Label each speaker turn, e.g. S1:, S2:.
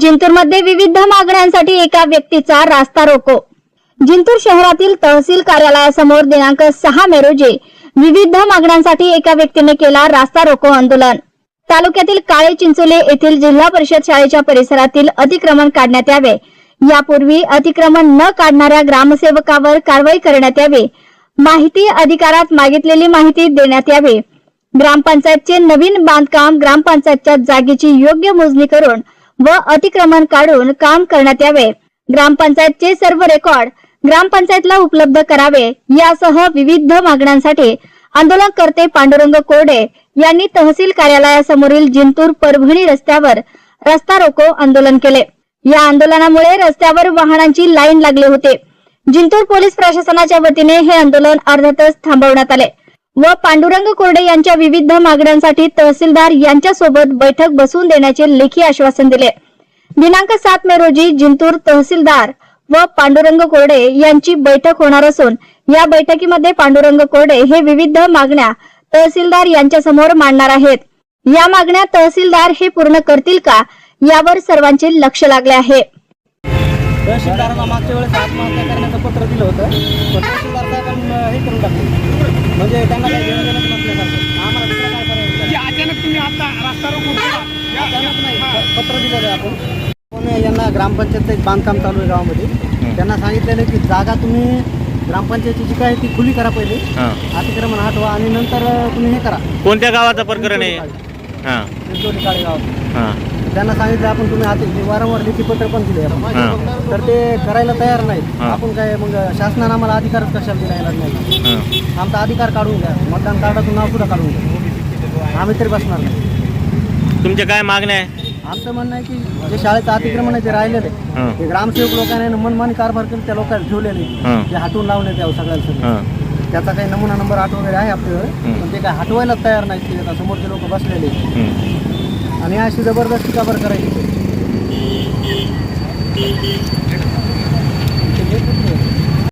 S1: जिंतूरमध्ये विविध मागण्यांसाठी एका व्यक्तीचा रास्ता रोको. जिंतूर शहरातील तहसील कार्यालयासमोर दिनांक सहा मे रोजी विविध मागण्यांसाठी एका व्यक्तीने केला रास्ता रोको आंदोलन. तालुक्यातील काळे चिंचोले येथील जिल्हा परिषद शाळेच्या परिसरातील अतिक्रमण काढण्यात यावे. यापूर्वी अतिक्रमण न काढणाऱ्या ग्रामसेवकावर कारवाई करण्यात यावी. माहिती अधिकारात मागितलेली माहिती देण्यात यावी. ग्रामपंचायतचे नवीन बांधकाम ग्रामपंचायतच्या जागेची योग्य मोजणी करून व अतिक्रमण काढून काम करण्यात यावे. ग्रामपंचायतचे सर्व रेकॉर्ड ग्रामपंचायतला उपलब्ध करावे यासह विविध मागण्यांसाठी आंदोलनकर्ते पांडुरंग कोरडे यांनी तहसील कार्यालयासमोरील जिंतूर परभणी रस्त्यावर रस्ता रोको आंदोलन केले. या आंदोलनामुळे रस्त्यावर वाहनांची लाईन लागली होती. जिंतूर पोलीस प्रशासनाच्या वतीने हे आंदोलन अर्ध्यातच थांबवण्यात आले. व पांडुरंग कोरडे यांच्या विविध मागण्यांसाठी तहसीलदार यांच्यासोबत बैठक बसवून देण्याचे लेखी आश्वासन दिले. दिनांक सात मे रोजी जिंतूर तहसीलदार व पांडुरंग कोरडे यांची बैठक होणार असून या बैठकीमध्ये पांडुरंग कोरडे हे विविध मागण्या तहसीलदार यांच्यासमोर मांडणार आहेत. या मागण्या तहसीलदार हे पूर्ण करतील का यावर सर्वांचे लक्ष लागले आहे.
S2: तहसीलदारांना मागच्या वेळेस आत्महत्या करण्याचं पत्र दिलं होतं. पण तहसीलदार साहेबांनी हे करून टाकलं. म्हणजे त्यांना काही घेणं देणंच नसल्यासारखं आम्हाला दुसरं काय करायचं?
S3: की अचानक तुम्ही आता रस्ता रोको केला या-
S2: अचानक नाही. प- पत्र दिलेलं आहे आपण. पण यांना ग्रामपंचायतचं एक बांधकाम चालू आहे गावामध्ये. त्यांना सांगितलेलं की जागा तुम्ही ग्रामपंचायतीची जी काय ती खुली करा पहिले. अतिक्रमण हटवा आणि नंतर तुम्ही हे करा.
S4: कोणत्या गावाचं प्रकरण आहे? हां.
S2: गावात
S4: हां.
S2: त्यांना सांगितलं आपण तुम्ही आता वारंवार लेखी पत्र पण दिले आपण. तर ते करायला तयार नाहीत. आपण काय मग शासनानं आम्हाला अधिकारच कशाला दिला नाही.
S4: हां.
S2: आमचा अधिकार काढून घ्या. मतदान कार्डातून नाव सुद्धा काढून घ्या. आम्ही तरी बसणार नाही.
S4: तुमच्या काय मागण्या आहे?
S2: आमचं म्हणणं आहे की जे शाळेचं अतिक्रमण आहे ते राहिलेले ते ग्रामसेवक लोकांनी मनमानी कारभार करून त्या लोकांना ठेवलेले ते हटवून लावण्यात यावं सगळ्यांचं.
S4: हां.
S2: त्याचा काही नमुना नंबर आठ वगैरे आहे आपल्याकडे. पण ते काय हटवायला तयार आता समोरचे लोक बसलेले. आणि अशी जबरदस्ती का बरं करायची.